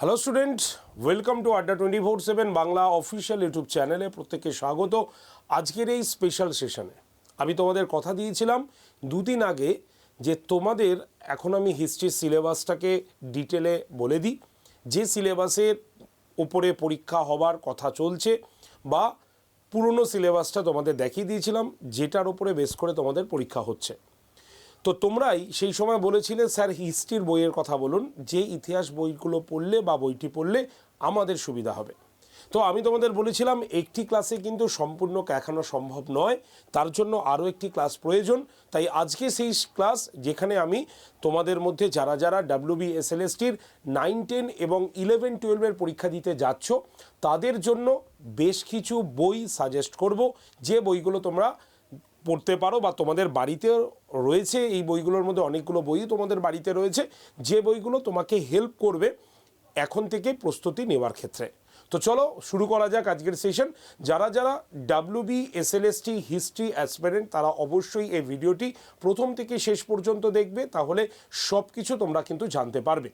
Hello student welcome to Adda twenty four seven Bangla official YouTube চ্যানেলে প্রত্যেককে স্বাগত। আজকের এই স্পেশাল সেশনে আমি তোমাদের কথা দিয়েছিলাম দুদিন আগে যে তোমাদের এখন আমি হিস্ট্রির সিলেবাসটাকে ডিটেলে বলে দিই। যে সিলেবাসের উপরে পরীক্ষা হবার কথা চলছে বা পুরনো সিলেবাসটা তোমাদের দেখিয়ে দিয়েছিলাম, যেটার উপরে বেস করে তোমাদের পরীক্ষা হচ্ছে। তো তোমরাই সেই সময় বলেছিলে, স্যার, হিস্ট্রির বইয়ের কথা বলুন। যে ইতিহাস বইগুলো পড়লে বা বইটি পড়লে আমাদের সুবিধা হবে। তো আমি তোমাদের বলেছিলাম, একটি ক্লাসে কিন্তু সম্পূর্ণ দেখানো সম্ভব নয়। তার জন্য আরও একটি ক্লাস প্রয়োজন। তাই আজকে সেই ক্লাস যেখানে আমি তোমাদের মধ্যে যারা যারা ডাব্লিউ বি এস ডাব্লিউবি এসএলএসটির নাইন টেন এবং ইলেভেন টুয়েলভের পরীক্ষা দিতে যাচ্ছ, তাদের জন্য বেশ কিছু বই সাজেস্ট করব। যে বইগুলো তোমরা পড়তে পারো বা তোমাদের বাড়িতে রয়েছে, এই বইগুলোর মধ্যে অনেকগুলো বই তোমাদের বাড়িতে রয়েছে। যে বইগুলো তোমাকে হেল্প করবে এখন থেকে প্রস্তুতি নেওয়ার ক্ষেত্রে। তো চলো শুরু করা যাক আজকের সেশন যারা যারা W B S L S T history aspirant তারা অবশ্যই এই ভিডিওটি প্রথম থেকে শেষ পর্যন্ত দেখবে, তাহলে সব কিছু তোমরা কিন্তু জানতে পারবে।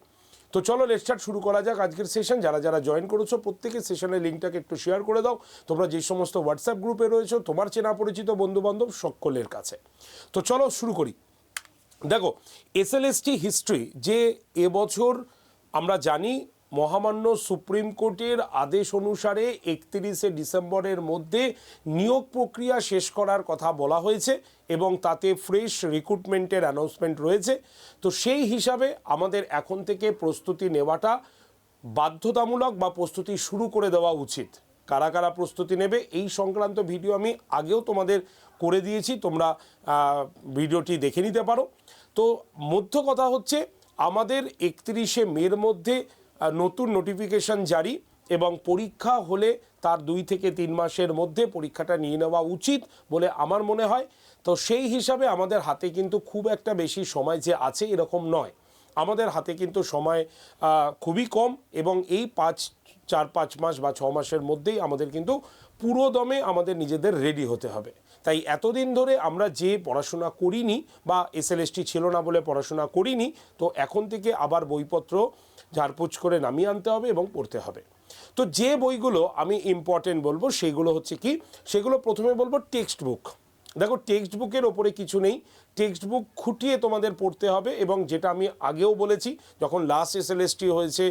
তো চলো লেটস্টার্ট শুরু করা যাক আজকের সেশন যারা যারা জয়েন করেছ, প্রত্যেকের সেশনের লিঙ্কটাকে একটু শেয়ার করে দাও। তোমরা যে সমস্ত হোয়াটসঅ্যাপ গ্রুপে রয়েছো, তোমার চেনা পরিচিত বন্ধুবান্ধব সকলের কাছে। তো চলো, শুরু করি। দেখো এসএলএসটি হিস্ট্রি যে এবছর আমরা জানি মহামান্য সুপ্রিম কোর্টের আদেশ অনুসারে একত্রিশে ডিসেম্বরের মধ্যে নিয়োগ প্রক্রিয়া শেষ করার কথা বলা হয়েছে এবং তাতে ফ্রেশ রিক্রুটমেন্টের অ্যানাউন্সমেন্ট রয়েছে। তো সেই হিসাবে আমাদের এখন থেকে প্রস্তুতি নেওয়াটা বাধ্যতামূলক বা প্রস্তুতি শুরু করে দেওয়া উচিত। কারা কারা প্রস্তুতি নেবে এই সংক্রান্ত ভিডিও আমি আগেও তোমাদের করে দিয়েছি, তোমরা ভিডিওটি দেখে নিতে পারো। তো মধ্য কথা হচ্ছে, আমাদের একত্রিশে মের মধ্যে নতুন নোটিফিকেশন জারি এবং পরীক্ষা হলে তার দুই থেকে তিন মাসের মধ্যে পরীক্ষাটা নিয়ে নেওয়া উচিত বলে আমার মনে হয়। তো সেই হিসাবে আমাদের হাতে কিন্তু খুব একটা বেশি সময় যে আছে এরকম নয়। আমাদের হাতে কিন্তু সময় খুবই কম এবং এই পাঁচ, চার, পাঁচ মাস বা ছ মাসের মধ্যেই আমাদের কিন্তু পুরোদমে আমাদের নিজেদের রেডি হতে হবে। তাই এতদিন ধরে আমরা যে পড়াশোনা করিনি বা এস এসএলএসটি ছিল না বলে পড়াশোনা করিনি, তো এখন থেকে আবার বইপত্র ঝাড়পুছ করে নামিয়ে আনতে হবে এবং পড়তে হবে। তো যে বইগুলো আমি ইম্পর্টেন্ট বলব, সেগুলো হচ্ছে কি, সেগুলো প্রথমে বলব টেক্সট বুক দেখো টেক্সট বুকের ওপরে কিছু নেই। টেক্সট বুক খুঁটিয়ে তোমাদের পড়তে হবে এবং যেটা আমি আগেও বলেছি, যখন লাস্ট এসএলএসটি হয়েছে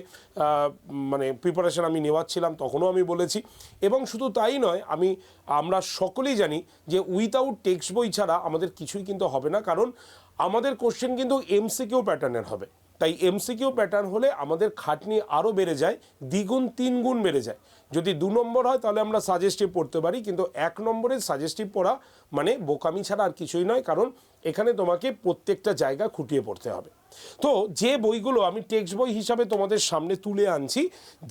মানে প্রিপারেশন আমি নেওয়াচ্ছিলাম তখনও আমি বলেছি। এবং শুধু তাই নয়, আমি, আমরা সকলেই জানি যে উইথাউট টেক্সট বই ছাড়া আমাদের কিছুই কিন্তু হবে না, কারণ আমাদের কোশ্চেন কিন্তু এমসিকিউ প্যাটার্নের হবে। তাই এমসিকিউ প্যাটার্ন হলে আমাদের খাটনি আরও বেড়ে যায়, দ্বিগুণ তিন গুণ বেড়ে যায়। যদি দু নম্বর হয় তাহলে আমরা সাজেস্টিভ পড়তে পারি, কিন্তু এক নম্বরের সাজেস্টিভ পড়া মানে বোকামি ছাড়া আর কিছুই নয়, কারণ এখানে তোমাকে প্রত্যেকটা জায়গা খুঁটিয়ে পড়তে হবে। তো যে বইগুলো আমি টেক্সট বই হিসাবে তোমাদের সামনে তুলে আনছি,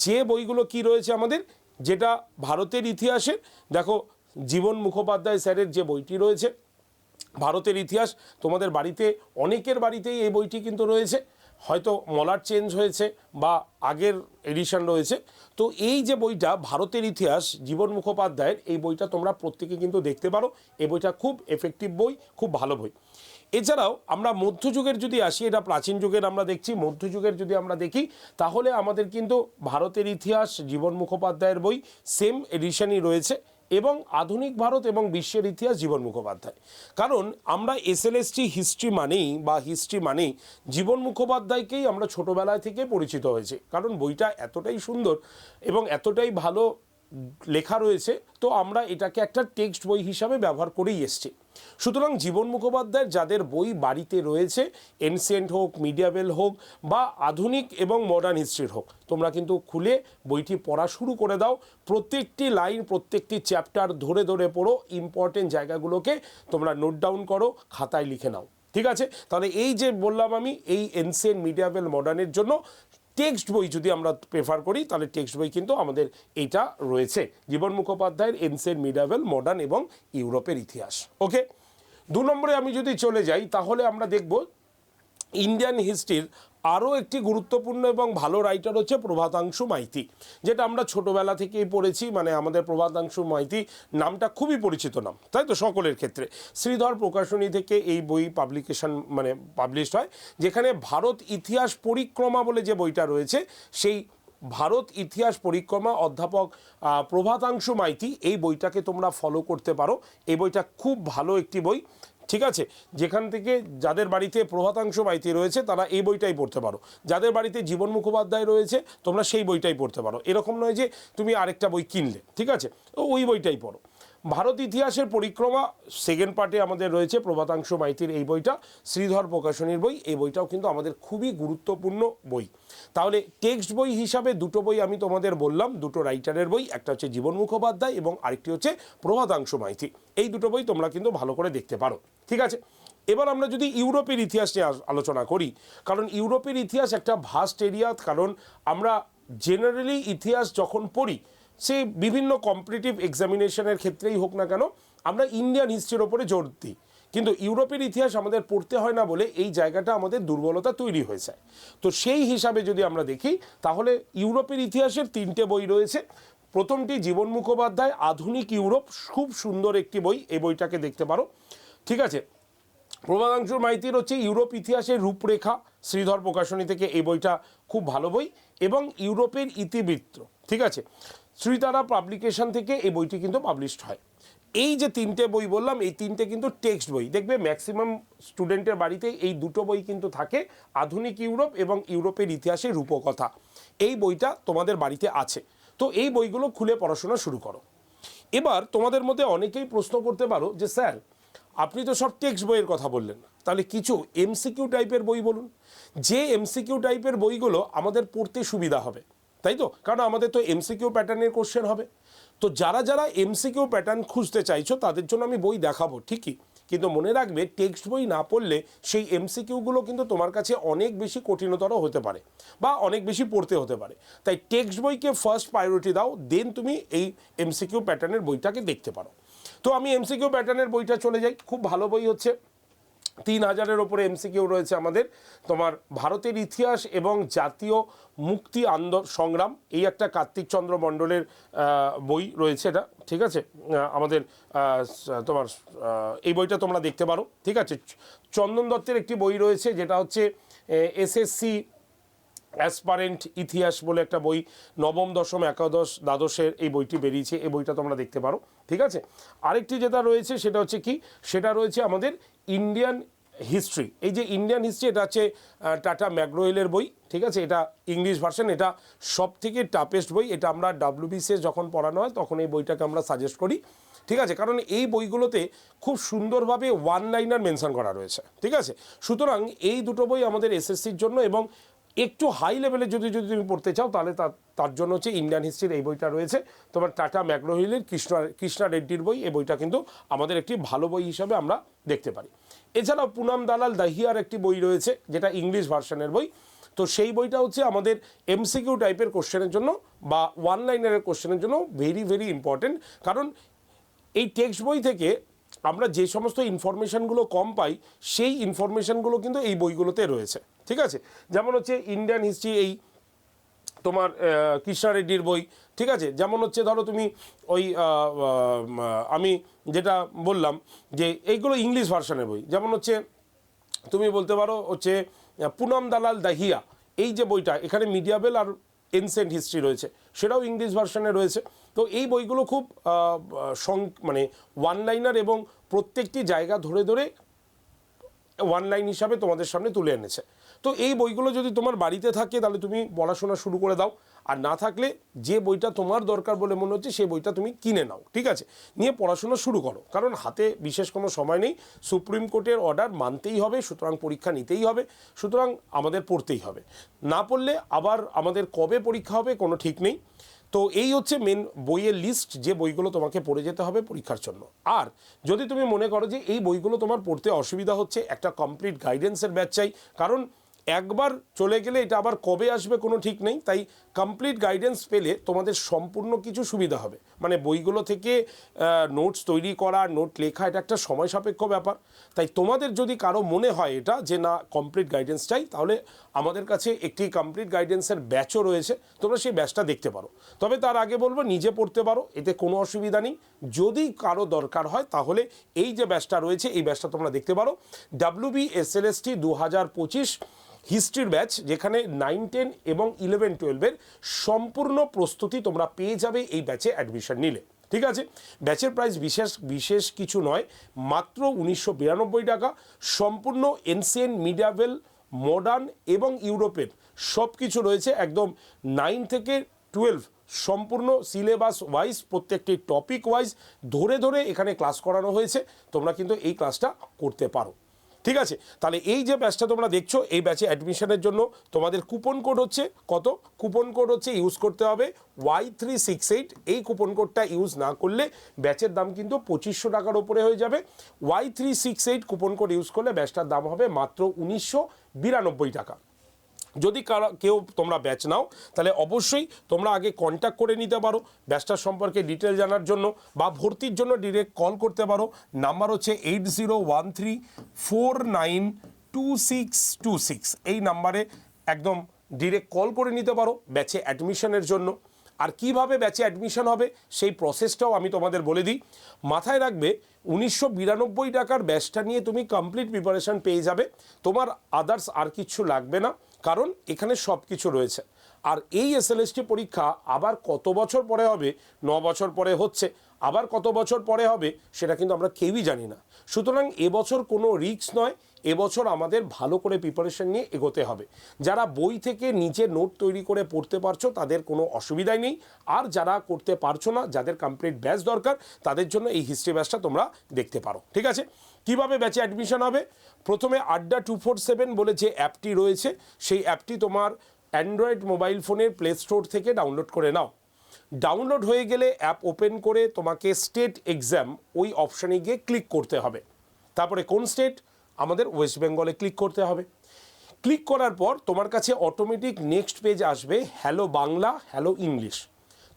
যে বইগুলো কি রয়েছে আমাদের? যেটা ভারতের ইতিহাসের, দেখো জীবন মুখোপাধ্যায় স্যারের যে বইটি রয়েছে, ভারতের ইতিহাস, তোমাদের বাড়িতে, অনেকের বাড়িতেই এই বইটি কিন্তু রয়েছে। হয়তো মলার চেঞ্জ হয়েছে বা আগের এডিশন রয়েছে। তো এই যে বইটা ভারতের ইতিহাস, জীবন মুখোপাধ্যায়ের, এই বইটা তোমরা প্রত্যেকে কিন্তু দেখতে পারো। এই বইটা খুব এফেক্টিভ বই, খুব ভালো বই। এছাড়াও আমরা মধ্যযুগের যদি আসি, এটা প্রাচীন যুগের আমরা দেখছি, মধ্যযুগের যদি আমরা দেখি, তাহলে আমাদের কিন্তু ভারতের ইতিহাস, জীবন মুখোপাধ্যায়ের বই সেম এডিশনই রয়েছে। এবং আধুনিক ভারত এবং বিশ্বের ইতিহাস জীবন মুখোপাধ্যায়। কারণ আমরা এসএলএসটি হিস্ট্রি মানেই বা হিস্ট্রি মানেই জীবন মুখোপাধ্যায়কেই আমরা ছোটোবেলায় থেকে পরিচিত হয়েছে। কারণ বইটা এতটাই সুন্দর এবং এতটাই ভালো লেখা রয়েছে, তো আমরা এটাকে একটা টেক্সট বই হিসাবে ব্যবহার করেই এসছি। সুতরাং জীবন মুখোপাধ্যায়ের যাদের বই বাড়িতে রয়েছে এনসিয়েন্ট হোক মিডিয়াবেল হোক বা আধুনিক এবং মডার্ন হিস্ট্রির হোক, তোমরা কিন্তু খুলে বইটি পড়া শুরু করে দাও। প্রত্যেকটি লাইন প্রত্যেকটি চ্যাপ্টার ধরে ধরে পড়ো ইম্পর্টেন্ট জায়গাগুলোকে তোমরা নোট ডাউন করো, খাতায় লিখে নাও। ঠিক আছে? তাহলে এই যে বললাম আমি, এই এনসিয়েন্ট মিডিয়াবেল মডার্নের জন্য টেক্সট বই যদি আমরা প্রেফার করি, তাহলে টেক্সট বই কিন্তু আমাদের এটা রয়েছে। জীবন মুখোপাধ্যায়ের এনসেন মিডাভেল মডার্ন এবং ইউরোপের ইতিহাস। ওকে? দু নম্বরে আমি যদি চলে যাই, তাহলে আমরা দেখব ইন্ডিয়ান হিস্ট্রির আরও একটি গুরুত্বপূর্ণ এবং ভালো রাইটার হচ্ছে প্রভাতাংশু মাইতি। যেটা আমরা ছোটোবেলা থেকেই পড়েছি মানে আমাদের প্রভাতাংশু মাইতি নামটা খুবই পরিচিত নাম, তাই তো সকলের ক্ষেত্রে। শ্রীধর প্রকাশনী থেকে এই বই পাবলিকেশন মানে পাবলিশড হয়, যেখানে ভারত ইতিহাস পরিক্রমা বলে যে বইটা রয়েছে, সেই ভারত ইতিহাস পরিক্রমা অধ্যাপক প্রভাতাংশু মাইতি এই বইটাকে তোমরা ফলো করতে পারো। এই বইটা খুব ভালো একটি বই। ঠিক আছে? যেখান থেকে যাদের বাড়িতে প্রভাতাংশ মাইতি রয়েছে, তারা এই বইটাই পড়তে পারো। যাদের বাড়িতে জীবন মুখোপাধ্যায় রয়েছে, তোমরা সেই বইটাই পড়তে পারো। এরকম নয় যে তুমি আরেকটা বই কিনলে, ঠিক আছে? ওই বইটাই পড়ো। ভারত ইতিহাসের পরিক্রমা সেকেন্ড পার্টে আমাদের রয়েছে প্রভাতাংশ মাইতির এই বইটা, শ্রীধর প্রকাশনীর বই। এই বইটাও কিন্তু আমাদের খুবই গুরুত্বপূর্ণ বই। তাহলে টেক্সট বই হিসাবে দুটো বই আমি তোমাদের বললাম, দুটো রাইটারের বই, একটা হচ্ছে জীবন মুখোপাধ্যায় এবং আরেকটি হচ্ছে প্রভাতাংশ মাইতি। এই দুটো বই তোমরা কিন্তু ভালো করে দেখতে পারো। ঠিক আছে? এবার আমরা যদি ইউরোপের ইতিহাস নিয়ে আলোচনা করি, কারণ ইউরোপের ইতিহাস একটা ভাস্ট এরিয়া কারণ আমরা জেনারেলি ইতিহাস যখন পড়ি সে বিভিন্ন কম্পিটিটিভ এক্সামিনেশনের ক্ষেত্রেই হোক না কেন, আমরা ইন্ডিয়ান হিস্ট্রির ওপরে জোর দিই। কিন্তু ইউরোপের ইতিহাস আমাদের পড়তে হয় না বলে এই জায়গাটা আমাদের দুর্বলতা তৈরি হয়ে যায়। তো সেই হিসাবে যদি আমরা দেখি, তাহলে ইউরোপের ইতিহাসের তিনটে বই রয়েছে। প্রথমটি জীবন মুখোপাধ্যায়, আধুনিক ইউরোপ, খুব সুন্দর একটি বই, এই বইটাকে দেখতে পারো। ঠিক আছে? প্রভাদাংশুর মাইতির হচ্ছে ইউরোপ ইতিহাসের রূপরেখা, শ্রীধর প্রকাশনী থেকে এই বইটা খুব ভালো বই এবং ইউরোপের ইতিবৃত্ত। ঠিক আছে? শ্রীতারা পাবলিকেশন থেকে এই বইটি কিন্তু পাবলিশড হয়। এই যে তিনটে বই বললাম, এই তিনটে কিন্তু টেক্সট বই। দেখবে ম্যাক্সিমাম স্টুডেন্টের বাড়িতে এই দুটো বই কিন্তু থাকে, আধুনিক ইউরোপ এবং ইউরোপের ইতিহাসের রূপকথা। এই বইটা তোমাদের বাড়িতে আছে। তো এই বইগুলো খুলে পড়াশোনা শুরু করো। এবার তোমাদের মধ্যে অনেকেই প্রশ্ন করতে পারো যে, স্যার, আপনি তো সব টেক্সট বইয়ের কথা বললেন তাহলে কিছু এমসিকিউ টাইপের বই বলুন। যে এমসিকিউ টাইপের বইগুলো আমাদের পড়তে সুবিধা হবে। তাই তো? কারণ আমাদের তো এমসিকিউ প্যাটার্নের কোশ্চেন হবে। তো যারা যারা এমসিকিউ প্যাটার্ন খুঁজতে চাইছো, তাদের জন্য আমি বই দেখাবো, ঠিকই। কিন্তু মনে রাখবে টেক্সট বই না পড়লে সেই এমসিকিউগুলো কিন্তু তোমার কাছে অনেক বেশি কঠিনতর হতে পারে বা অনেক বেশি পড়তে হতে পারে। তাই টেক্সট বইকে ফার্স্ট প্রায়োরিটি দাও দেন তুমি এই এমসিকিউ প্যাটার্নের বইটাকে দেখতে পারো। তো আমি এমসিকিউ প্যাটার্নের বইটা চলে যাই। খুব ভালো বই হচ্ছে। তিন হাজারের ওপরে এমসিকিউ রয়েছে আমাদের। তোমার ভারতের ইতিহাস এবং জাতীয় মুক্তি আন্দো, সংগ্রাম, এই একটা কার্তিক চন্দ্র মণ্ডলের বই রয়েছে এটা, ঠিক আছে? আমাদের তোমার এই বইটা তোমরা দেখতে পারো, ঠিক আছে? চন্দন দত্তের একটি বই রয়েছে, যেটা হচ্ছে এসএসসি অ্যাসপারেন্ট ইতিহাস বলে একটা বই, নবম, দশম, একাদশ, দ্বাদশের এই বইটি বেরিয়েছে। এই বইটা তোমরা দেখতে পারো, ঠিক আছে? আরেকটি যেটা রয়েছে সেটা হচ্ছে কি? সেটা রয়েছে আমাদের ইন্ডিয়ান হিস্ট্রি। এই যে ইন্ডিয়ান হিস্ট্রি, এটা হচ্ছে টাটা ম্যাগ্রোয়েলের বই, ঠিক আছে? এটা ইংলিশ ভার্সন, এটা সব থেকে টাফেস্ট বই। এটা আমরা ডাব্লিউবিসিএস যখন পড়ানো হয়, তখন এই বইটাকে আমরা সাজেস্ট করি, ঠিক আছে? কারণ এই বইগুলোতে খুব সুন্দরভাবে ওয়ান লাইনার মেনশন করা রয়েছে, ঠিক আছে? সুতরাং এই দুটো বই আমাদের এসএসসির জন্য এবং একটু হাই লেভেলে যদি যদি তুমি পড়তে চাও, তাহলে তার জন্য হচ্ছে ইন্ডিয়ান হিস্ট্রির এই বইটা রয়েছে। তোমার টাটা ম্যাগ্রোহিলের কৃষ্ণা কৃষ্ণা রেড্ডির বই, এই বইটা কিন্তু আমাদের একটি ভালো বই হিসাবে আমরা দেখতে পারি। এছাড়াও পুনাম দালাল দাহিয়ার একটি বই রয়েছে, যেটা ইংলিশ ভার্সনের বই। তো সেই বইটা হচ্ছে আমাদের এমসিকিউ টাইপের কোশ্চেনের জন্য বা ওয়ান লাইনারের কোশ্চেনের জন্য ভেরি ভেরি ইম্পর্টেন্ট কারণ এই টেক্সট বই থেকে আমরা যে সমস্ত ইনফরমেশানগুলো কম পাই, সেই ইনফরমেশানগুলো কিন্তু এই বইগুলোতে রয়েছে। ঠিক আছে? যেমন হচ্ছে ইন্ডিয়ান হিস্ট্রি এই তোমার কৃষ্ণা রেড্ডির বই, ঠিক আছে? যেমন হচ্ছে ধরো তুমি ওই আমি যেটা বললাম যে এইগুলো ইংলিশ ভার্সানের বই। যেমন হচ্ছে তুমি বলতে পারো হচ্ছে পুনম দালাল দাহিয়া, এই যে বইটা, এখানে মিডিয়াবেল আর এনসেন্ট হিস্ট্রি রয়েছে, সেটাও ইংলিশ ভার্সনে রয়েছে। তো এই বইগুলো খুব মানে ওয়ান লাইনার এবং প্রত্যেকটি জায়গা ধরে ধরে ওয়ান লাইন হিসাবে তোমাদের সামনে তুলে এনেছে। তো এই বইগুলো যদি তোমার বাড়িতে থাকে, তাহলে তুমি পড়াশোনা শুরু করে দাও। আর না থাকলে যে বইটা তোমার দরকার বলে মনে হচ্ছে, সেই বইটা তুমি কিনে নাও, ঠিক আছে? নিয়ে পড়াশোনা শুরু করো, কারণ হাতে বিশেষ কোনো সময় নেই। সুপ্রিম কোর্টের অর্ডার মানতেই হবে, সুতরাং পরীক্ষা নিতেই হবে, সুতরাং আমাদের পড়তেই হবে। না পড়লে আবার আমাদের কবে পরীক্ষা হবে কোনো ঠিক নেই। তো এই হচ্ছে মেন বইয়ের লিস্ট যে বইগুলো তোমাকে পড়ে যেতে হবে পরীক্ষার জন্য। আর যদি তুমি মনে করো যে এই বইগুলো তোমার পড়তে অসুবিধা হচ্ছে, একটা কমপ্লিট গাইডেন্সের ব্যাচ চাই, কারণ একবার চলে গেলে এটা আবার কবে আসবে কোনো ঠিক নেই, তাই কমপ্লিট গাইডেন্স পেলে তোমাদের সম্পূর্ণ কিছু সুবিধা হবে। মানে বইগুলো থেকে নোটস তৈরি করা নোট লেখা, এটা একটা সময় সাপেক্ষ ব্যাপার। তাই তোমাদের যদি কারও মনে হয় এটা, যে না কমপ্লিট গাইডেন্স চাই, তাহলে আমাদের কাছে একটি কমপ্লিট গাইডেন্সের ব্যাচও রয়েছে। তোমরা সেই ব্যাচটা দেখতে পারো। তবে তার আগে বলব, নিজে পড়তে পারো, এতে কোনো অসুবিধা নেই। যদি কারও দরকার হয়, তাহলে এই যে ব্যাচটা রয়েছে, এই ব্যাচটা তোমরা দেখতে পারো। W B S L S T দু হাজার পঁচিশ হিস্ট্রির ব্যাচ যেখানে নাইন, টেন এবং ইলেভেন টুয়েলভের সম্পূর্ণ প্রস্তুতি তোমরা পেয়ে যাবে এই ব্যাচে অ্যাডমিশন নিলে। ঠিক আছে? ব্যাচের প্রাইস বিশেষ বিশেষ কিছু নয়, মাত্র উনিশশো বিরানব্বই টাকা। সম্পূর্ণ এনসিএন মিডিয়াভেল মডার্ন এবং ইউরোপের সব কিছু রয়েছে একদম নাইন থেকে টুয়েলভ। সম্পূর্ণ সিলেবাস ওয়াইজ প্রত্যেকটি টপিক ওয়াইজ ধরে ধরে এখানে ক্লাস করানো হয়েছে। তোমরা কিন্তু এই ক্লাসটা করতে পারো। ঠিক আছে? তাহলে এই যে ব্যাচটা তোমরা দেখছ, এই ব্যাচে অ্যাডমিশনের জন্য তোমাদের কুপন কোড হচ্ছে কত? কুপন কোড হচ্ছে ইউজ করতে হবে ওয়াই থ্রি সিক্স এইট এই কুপন কোডটা ইউজ না করলে ব্যাচের দাম কিন্তু পঁচিশশো টাকার ওপরে হয়ে যাবে। Y three six eight coupon code use করলে ব্যাচটার দাম হবে মাত্র উনিশশো বিরানব্বই টাকা। যদি কারা, কেউ তোমরা ব্যাচ নাও, তাহলে অবশ্যই তোমরা আগে কন্ট্যাক্ট করে নিতে পারো। ব্যাচটার সম্পর্কে ডিটেল জানার জন্য বা ভর্তির জন্য ডিরেক্ট কল করতে পারো। নাম্বার হচ্ছে eight zero one three four nine two six two six এই নাম্বারে একদম ডিরেক্ট কল করে নিতে পারো ব্যাচে অ্যাডমিশনের জন্য। আর কীভাবে ব্যাচে অ্যাডমিশন হবে, সেই প্রসেসটাও আমি তোমাদের বলে দিই। মাথায় রাখবে, উনিশশো বিরানব্বই টাকার ব্যাচটা নিয়ে তুমি কমপ্লিট প্রিপারেশন পেয়ে যাবে। তোমার আদার্স আর কিছু লাগবে না। কারণ এখানে সব কিছু রয়েছে। আর এই এসএলএসটি পরীক্ষা আবার কত বছর পরে হবে? ন বছর পরে হচ্ছে। আবার কত বছর পরে হবে? সেটা কিন্তু আমরা কেউই জানি না। সুতরাং এবছর কোনো রিক্স নয়। এবছর আমাদের ভালো করে প্রিপারেশন নিয়ে এগোতে হবে। যারা বই থেকে নিজে নোট তৈরি করে পড়তে পারছ, তাদের কোনো অসুবিধাই নেই। আর যারা করতে পারছ না, যাদের কমপ্লিট ব্যাচ দরকার, তাদের জন্য এই হিস্ট্রি ব্যাচটা তোমরা দেখতে পারো। ঠিক আছে? কীভাবে ব্যাচে অ্যাডমিশন হবে? প্রথমে আড্ডা টু ফোর সেভেন বলে যে অ্যাপটি রয়েছে, সেই অ্যাপটি তোমার অ্যান্ড্রয়েড মোবাইল ফোনের প্লে স্টোর থেকে ডাউনলোড করে নাও। ডাউনলোড হয়ে গেলে অ্যাপ ওপেন করে তোমাকে স্টেট এক্সাম ওই অপশানে গিয়ে ক্লিক করতে হবে। তারপরে কোন স্টেট আমাদের ওয়েস্ট বেঙ্গলে ক্লিক করতে হবে। ক্লিক করার পর তোমার কাছে অটোমেটিক নেক্সট পেজ আসবে হ্যালো বাংলা হ্যালো ইংলিশ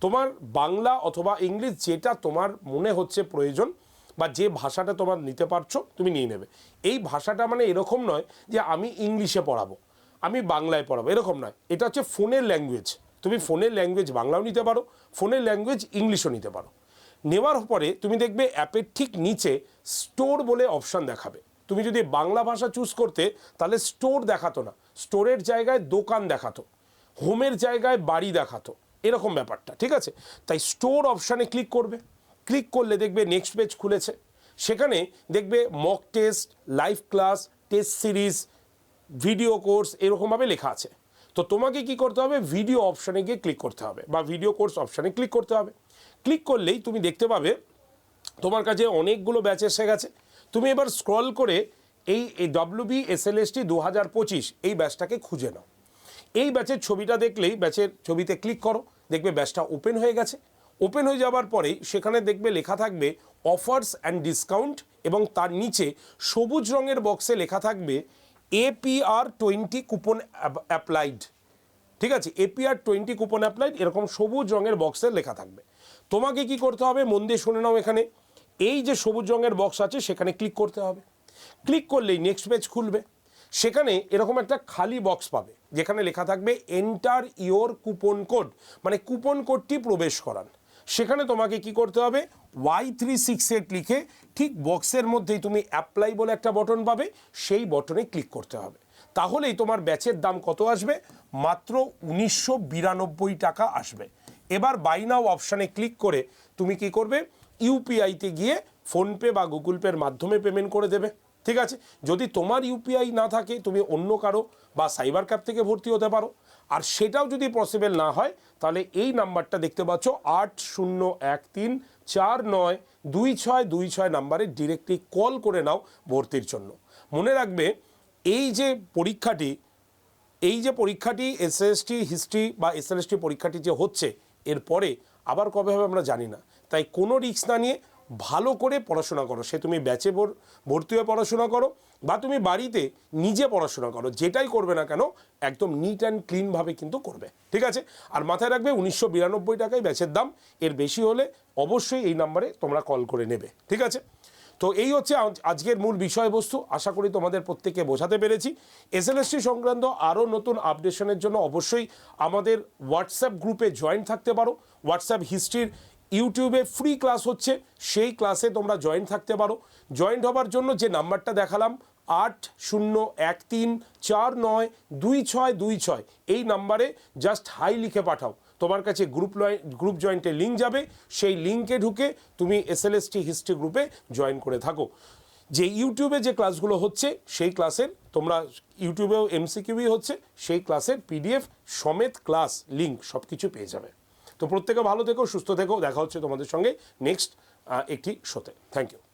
তোমার বাংলা অথবা ইংলিশ যেটা তোমার মনে হচ্ছে প্রয়োজন বা যে ভাষাটা তোমার নিতে পারছ, তুমি নিয়ে নেবে। এই ভাষাটা মানে এরকম নয় যে আমি ইংলিশে পড়াবো, আমি বাংলায় পড়াবো, এরকম নয়। এটা হচ্ছে ফোনের ল্যাঙ্গুয়েজ তুমি ফোনের ল্যাঙ্গুয়েজ বাংলাও নিতে পারো ফোনের ল্যাঙ্গুয়েজ ইংলিশও নিতে পারো। নেওয়ার পরে তুমি দেখবে অ্যাপের ঠিক নিচে স্টোর বলে অপশান দেখাবে। তুমি যদি বাংলা ভাষা চুজ করতে, তাহলে স্টোর দেখাতো না। স্টোরের জায়গায় দোকান দেখাতো। হোমের জায়গায় বাড়ি দেখাতো। এরকম ব্যাপারটা, ঠিক আছে? তাই স্টোর অপশানে ক্লিক করবে। ক্লিক করলে দেখবে নেক্সট পেজ খুলেছে। সেখানে দেখবে mock test live class test series video course এরকমভাবে লেখা আছে। তো তোমাকে কি করতে হবে? ভিডিও অপশানে গিয়ে ক্লিক করতে হবে বা ভিডিও কোর্স অপশানে ক্লিক করতে হবে। ক্লিক করলেই তুমি দেখতে পাবে তোমার কাছে অনেকগুলো ব্যাচ এসে গেছে। তুমি এবার স্ক্রল করে এই WB S L S T দু হাজার পঁচিশ এই ব্যাচটাকে খুঁজে নাও। এই ব্যাচের ছবিটা দেখলেই, ব্যাচের ছবিতে ক্লিক করো, দেখবে ব্যাচটা ওপেন হয়ে গেছে। ওপেন হয়ে যাওয়ার পরেই সেখানে দেখবে লেখা থাকবে অফার্স অ্যান্ড ডিসকাউন্ট এবং তার নিচে সবুজ রঙের বক্সে লেখা থাকবে এপিআর টোয়েন্টি কুপন অ্যাপ্লাইড ঠিক আছে? এপিআর টোয়েন্টি কুপন অ্যাপ্লাইড এরকম সবুজ রঙের বক্সে লেখা থাকবে। তোমাকে কি করতে হবে? মন দিয়ে শুনে নাও এখানে। এই যে সবুজ রঙের বক্স আছে, সেখানে ক্লিক করতে হবে। ক্লিক করলেই নেক্সট পেজ খুলবে। সেখানে এরকম একটা খালি বক্স পাবে, যেখানে লেখা থাকবে এন্টার ইওর কুপন কোড মানে কুপন কোডটি প্রবেশ করান। সেখানে তোমাকে কি করতে হবে ওয়াই থ্রি সিক্স এইট লিখে ঠিক বক্সের মধ্যেই তুমি অ্যাপ্লাই বলে একটা বটন পাবে, সেই বটনে ক্লিক করতে হবে। তাহলেই তোমার ব্যাচের দাম কত আসবে? মাত্র উনিশশো বিরানব্বই টাকা আসবে। এবার বাই নাও অপশানে ক্লিক করে তুমি কি করবে ইউপিআইতে গিয়ে ফোনপে বা গুগল পের মাধ্যমে পেমেন্ট করে দেবে। ঠিক আছে? যদি তোমার ইউপিআই না থাকে, তুমি অন্য কারও বা সাইবার ক্যাব থেকে ভর্তি হতে পারো। আর সেটাও যদি পসিবল না হয়, তাহলে এই নাম্বারটা দেখতে পাচ্ছ, আট শূন্য এক তিন চার নয় দুই ছয় দুই ছয় নাম্বারে ডিরেক্টলি কল করে নাও ভর্তির জন্য। মনে রাখবে, এই যে পরীক্ষাটি, এই যে পরীক্ষাটি এসএসটি হিস্ট্রি বা এসএলএসটি পরীক্ষাটি যে হচ্ছে, এরপরে আবার কবে হবে আমরা জানি না। তাই কোনো রিস্ক না নিয়ে ভালো করে পড়াশোনা করো। সে তুমি ব্যাচে ভর- ভর্তি হয়ে পড়াশোনা করো বা তুমি বাড়িতে নিজে পড়াশোনা করো, যেটাই করবে না কেন, একদম নিট অ্যান্ড ক্লিনভাবে কিন্তু করবে। ঠিক আছে? আর মাথায় রাখবে উনিশশো বিরানব্বই টাকায় ব্যাচের দাম, এর বেশি হলে অবশ্যই এই নাম্বারে তোমরা কল করে নেবে। ঠিক আছে? তো এই হচ্ছে আজ- আজকের মূল বিষয়বস্তু। আশা করি তোমাদের প্রত্যেককে বোঝাতে পেরেছি। এস এসএলএসটি সংক্রান্ত আরও নতুন আপডেশনের জন্য অবশ্যই আমাদের হোয়াটসঅ্যাপ গ্রুপে জয়েন থাকতে পারো। হোয়াটসঅ্যাপ হিস্ট্রির ইউটিউবে ফ্রি ক্লাস হচ্ছে, সেই ক্লাসে তোমরা জয়েন থাকতে পারো। জয়েন্ট হবার জন্য যে নাম্বারটা দেখালাম, আট শূন্য এক তিন চার নয় দুই ছয় দুই ছয়, এই নাম্বারে জাস্ট হাই লিখে পাঠাও। তোমার কাছে গ্রুপ গ্রুপ জয়েন্টের লিঙ্ক যাবে, সেই লিঙ্কে ঢুকে তুমি এসএলএসটি হিস্ট্রি গ্রুপে জয়েন করে থাকো। যে ইউটিউবে যে ক্লাসগুলো হচ্ছে, সেই ক্লাসের তোমরা ইউটিউবেও এমসিকিউই হচ্ছে, সেই ক্লাসের পিডিএফ সমেত ক্লাস লিঙ্ক সব কিছু পেয়ে যাবে। তো প্রত্যেকে ভালো থেকো, সুস্থ থেকো। দেখা হচ্ছে তোমাদের সঙ্গে নেক্সট একটি শোতে থ্যাংক ইউ